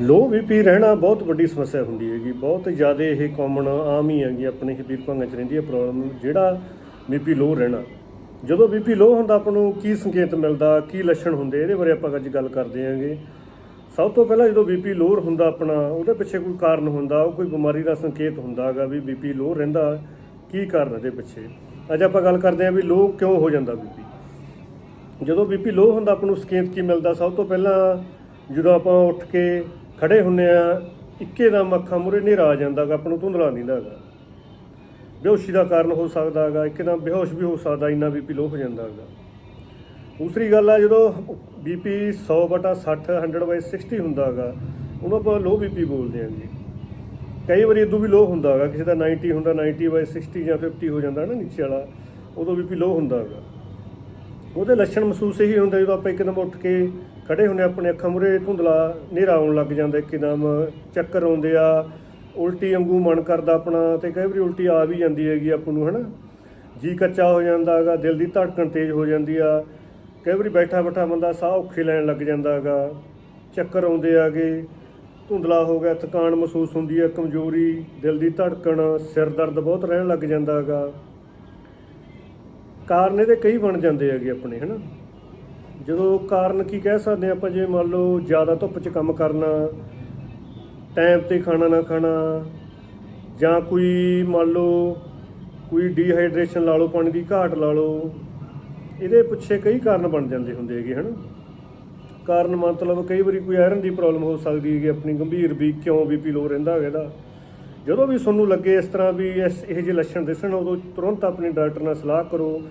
ਲੋ BP ਰਹਿਣਾ ਬਹੁਤ ਵੱਡੀ ਸਮੱਸਿਆ ਹੁੰਦੀ ਹੈਗੀ। ਬਹੁਤ ਜ਼ਿਆਦਾ ਇਹ ਕਾਮਨ ਆਮ ਹੀ ਹੈਗੀ, ਆਪਣੇ ਸਰੀਰ ਭਾਂਗਾਂ 'ਚ ਰਹਿੰਦੀ ਹੈ ਪ੍ਰੋਬਲਮ ਜਿਹੜਾ ਬੀਪੀ ਲੋ ਰਹਿਣਾ, ਜਦੋਂ ਬੀਪੀ ਲੋ ਹੁੰਦਾ ਆਪਾਂ ਨੂੰ ਕੀ ਸੰਕੇਤ ਮਿਲਦਾ, ਕੀ ਲੱਛਣ ਹੁੰਦੇ, ਇਹਦੇ ਬਾਰੇ ਆਪਾਂ ਅੱਜ ਗੱਲ ਕਰਦੇ ਹਾਂਗੇ। ਸਭ ਤੋਂ ਪਹਿਲਾਂ ਜਦੋਂ ਬੀਪੀ ਲੋਅਰ ਹੁੰਦਾ ਆਪਣਾ, ਉਹਦੇ ਪਿੱਛੇ ਕੋਈ ਕਾਰਨ ਹੁੰਦਾ, ਉਹ ਕੋਈ ਬਿਮਾਰੀ ਦਾ ਸੰਕੇਤ ਹੁੰਦਾ ਹੈਗਾ ਵੀ ਬੀਪੀ ਲੋਅਰ ਰਹਿੰਦਾ, ਕੀ ਕਾਰਨ ਇਹਦੇ ਪਿੱਛੇ? ਅੱਜ ਆਪਾਂ ਗੱਲ ਕਰਦੇ ਹਾਂ ਵੀ ਲੋ ਕਿਉਂ ਹੋ ਜਾਂਦਾ ਬੀਪੀ? ਜਦੋਂ ਬੀਪੀ ਲੋ ਹੁੰਦਾ ਆਪਾਂ ਨੂੰ ਸੰਕੇਤ ਕੀ ਮਿਲਦਾ? ਸਭ ਤੋਂ ਪਹਿਲਾਂ ਜਦੋਂ ਆਪਾਂ ਉੱਠ ਕੇ ਖੜੇ ਹੁੰਨੇ ਆ ਇੱਕੇ ਦਾ ਅੱਖਾਂ ਮੂਹਰੇ ਹਨੇਰਾ ਆ ਜਾਂਦਾ ਗਾ ਆਪਾਂ ਨੂੰ ਧੁੰਦਲਾ ਦਿੰਦਾ ਹੈਗਾ। ਬੇਹੋਸ਼ੀ ਦਾ ਕਾਰਨ ਹੋ ਸਕਦਾ ਹੈਗਾ, ਇੱਕਦਮ ਬੇਹੋਸ਼ ਵੀ ਹੋ ਸਕਦਾ, ਇੰਨਾ ਬੀਪੀ ਲੋ ਹੋ ਜਾਂਦਾ ਹੈਗਾ। ਦੂਸਰੀ ਗੱਲ ਆ, ਜਦੋਂ ਬੀਪੀ 100 ਬਟਾ 60 100 ਬਾਈ 60 ਹੁੰਦਾ ਹੈਗਾ, ਉਹਨੂੰ ਆਪਾਂ ਲੋ ਬੀਪੀ ਬੋਲਦੇ ਹਾਂ ਜੀ। ਕਈ ਵਾਰੀ ਇਦੋਂ ਵੀ ਲੋ ਹੁੰਦਾ ਹੈਗਾ, ਕਿਸੇ ਦਾ 90 ਹੁੰਦਾ 90 ਬਾਈ 60 ਜਾਂ 50 ਹੋ ਜਾਂਦਾ ਨਾ ਨੀਚੇ ਵਾਲਾ, ਉਦੋਂ ਬੀਪੀ ਲੋ ਹੁੰਦਾ ਹੈਗਾ। ਉਹਦੇ ਲੱਛਣ ਮਹਿਸੂਸ ਇਹੀ ਹੁੰਦਾ ਜਦੋਂ ਆਪਾਂ ਇੱਕਦਮ ਉੱਠ ਕੇ ਖੜੇ ਹੁੰਨੇ ਆਪਣੇ ਅੱਖਾਂ ਮੂਹਰੇ, ਧੁੰਦਲਾ ਹਨੇਰਾ ਆਉਣ ਲੱਗ ਜਾਂਦਾ ਇੱਕਦਮ ਚੱਕਰ ਆਉਂਦੇ ਆ, ਉਲਟੀ ਵਾਂਗੂ ਮਨ ਕਰਦਾ ਆਪਣਾ ਤੇ ਕਈ ਵਾਰੀ ਉਲਟੀ ਆ ਵੀ ਜਾਂਦੀ ਹੈਗੀ ਆਪਾਂ ਨੂੰ, ਹਨਾ? ਜੀ ਕੱਚਾ ਹੋ ਜਾਂਦਾ ਹੈਗਾ, ਦਿਲ ਦੀ ਧੜਕਣ ਤੇਜ਼ ਹੋ ਜਾਂਦੀ ਆ, ਕਈ ਵਾਰੀ ਬੈਠਾ ਬੈਠਾ ਬੰਦਾ ਸਾਹ ਔਖੇ ਲੈਣ ਲੱਗ ਜਾਂਦਾ ਹੈਗਾ, ਚੱਕਰ ਆਉਂਦੇ ਆਗੇ ਧੁੰਦਲਾ ਹੋ ਗਿਆ, ਥਕਾਨ ਮਹਿਸੂਸ ਹੁੰਦੀ ਹੈ ਕਮਜ਼ੋਰੀ, ਦਿਲ ਦੀ ਧੜਕਣ, ਸਿਰ ਦਰਦ ਬਹੁਤ ਰਹਿਣ ਲੱਗ ਜਾਂਦਾ ਹੈਗਾ। ਕਾਰਨ ਇਹਦੇ ਕਈ ਬਣ ਜਾਂਦੇ ਹੈਗੇ ਆਪਣੇ, ਹਨਾ? ਜਦੋਂ ਕਾਰਨ ਕੀ ਕਹਿ ਸਕਦੇ ਆਪਾਂ, ਜੇ ਮੰਨ ਲਓ ਜ਼ਿਆਦਾ ਧੁੱਪ 'ਚ ਕੰਮ ਕਰਨਾ ਟਾਈਮ ਤੇ ਖਾਣਾ ਨਾ ਖਾਣਾ, ਜਾਂ ਕੋਈ ਮੰਨ ਲਓ ਕੋਈ ਡੀਹਾਈਡਰੇਸ਼ਨ ਲਾ ਲਓ, ਪਾਣੀ ਦੀ ਘਾਟ ਲਾ ਲਓ, ਇਹਦੇ ਪਿੱਛੇ ਕਈ ਕਾਰਨ ਬਣ ਜਾਂਦੇ ਹੁੰਦੇ ਹੈਗੇ, ਹਨਾ? ਕਾਰਨ ਮਤਲਬ ਕਈ ਵਾਰੀ ਕੋਈ ਆਇਰਨ ਦੀ ਪ੍ਰੋਬਲਮ ਹੋ ਸਕਦੀ ਹੈਗੀ, ਆਪਣੀ ਗੰਭੀਰ ਵੀ ਕਿਉਂ ਬੀਪੀ ਲੋ ਰਹਿੰਦਾ ਹੈਗਾ ਇਹਦਾ। ਜਦੋਂ ਵੀ ਤੁਹਾਨੂੰ ਲੱਗੇ ਇਸ ਤਰ੍ਹਾਂ ਵੀ ਇਸ ਇਹ ਜਿਹੇ ਲੱਛਣ ਦਿਸਣ, ਉਦੋਂ ਤੁਰੰਤ ਆਪਣੇ ਡਾਕਟਰ ਨਾਲ ਸਲਾਹ ਕਰੋ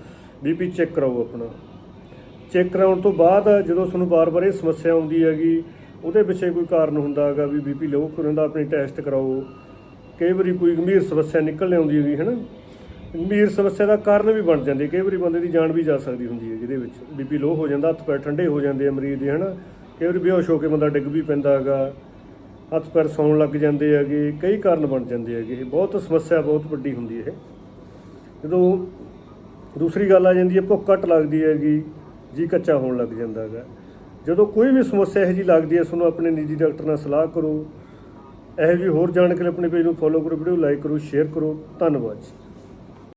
ਬੀਪੀ ਚੈੱਕ ਕਰਾਓ ਆਪਣਾ। ਚੈੱਕ ਕਰਾਉਣ ਤੋਂ ਬਾਅਦ ਜਦੋਂ ਤੁਹਾਨੂੰ ਬਾਰ-ਬਾਰ ਇਹ ਸਮੱਸਿਆ ਆਉਂਦੀ ਹੈਗੀ, ਉਹਦੇ ਪਿੱਛੇ ਕੋਈ ਕਾਰਨ ਹੁੰਦਾ ਹੈਗਾ ਵੀ ਬੀਪੀ ਲੋ ਕਰਦਾ ਆਪਣੀ ਟੈਸਟ ਕਰਾਓ। ਕਈ ਵਾਰੀ ਕੋਈ ਗੰਭੀਰ ਸਮੱਸਿਆ ਨਿਕਲ ਆਉਂਦੀ ਹੈਗੀ ਹੈ ਨਾ ਗੰਭੀਰ ਸਮੱਸਿਆ ਦਾ ਕਾਰਨ ਵੀ ਬਣ ਜਾਂਦੀ, ਕਈ ਵਾਰੀ ਬੰਦੇ ਦੀ ਜਾਨ ਵੀ ਜਾ ਸਕਦੀ ਹੁੰਦੀ ਹੈ ਜਿਹਦੇ ਵਿੱਚ। ਬੀਪੀ ਲੋ ਹੋ ਜਾਂਦਾ, ਹੱਥ ਪੈਰ ਠੰਡੇ ਹੋ ਜਾਂਦੇ ਆ ਮਰੀਜ਼ ਦੇ, ਹਨਾ? ਕਈ ਵਾਰੀ ਬੇਹੋਸ਼ ਹੋ ਕੇ ਬੰਦਾ ਡਿੱਗ ਵੀ ਪੈਂਦਾ ਹੈਗਾ। ਹੱਥ ਪੈਰ ਸੌਣ ਲੱਗ ਜਾਂਦੇ ਹੈਗੇ ਕਈ ਕਾਰਨ ਬਣ ਜਾਂਦੇ ਹੈਗੇ ਇਹ ਬਹੁਤ ਸਮੱਸਿਆ ਬਹੁਤ ਵੱਡੀ ਹੁੰਦੀ ਹੈ। ਜਦੋਂ ਦੂਸਰੀ ਗੱਲ ਆ ਜਾਂਦੀ ਹੈ, ਭੁੱਖ ਘੱਟ ਲੱਗਦੀ ਹੈਗੀ ਜੀ ਕੱਚਾ ਹੋਣ ਲੱਗ ਜਾਂਦਾ ਹੈਗਾ। ਜਦੋਂ ਕੋਈ ਵੀ ਸਮੱਸਿਆ ਇਹੋ ਜੀ ਲੱਗਦੀ ਹੈ ਤੁਹਾਨੂੰ ਆਪਣੇ ਨਿੱਜੀ ਡਾਕਟਰ ਨਾਲ ਸਲਾਹ ਕਰੋ। ਇਹੋ ਜਿਹੀ ਹੋਰ ਜਾਣਕਾਰੀ ਆਪਣੇ ਪੇਜ ਨੂੰ ਫੋਲੋ ਕਰੋ ਵੀਡੀਓ ਲਾਈਕ ਕਰੋ ਸ਼ੇਅਰ ਕਰੋ। ਧੰਨਵਾਦ ਜੀ।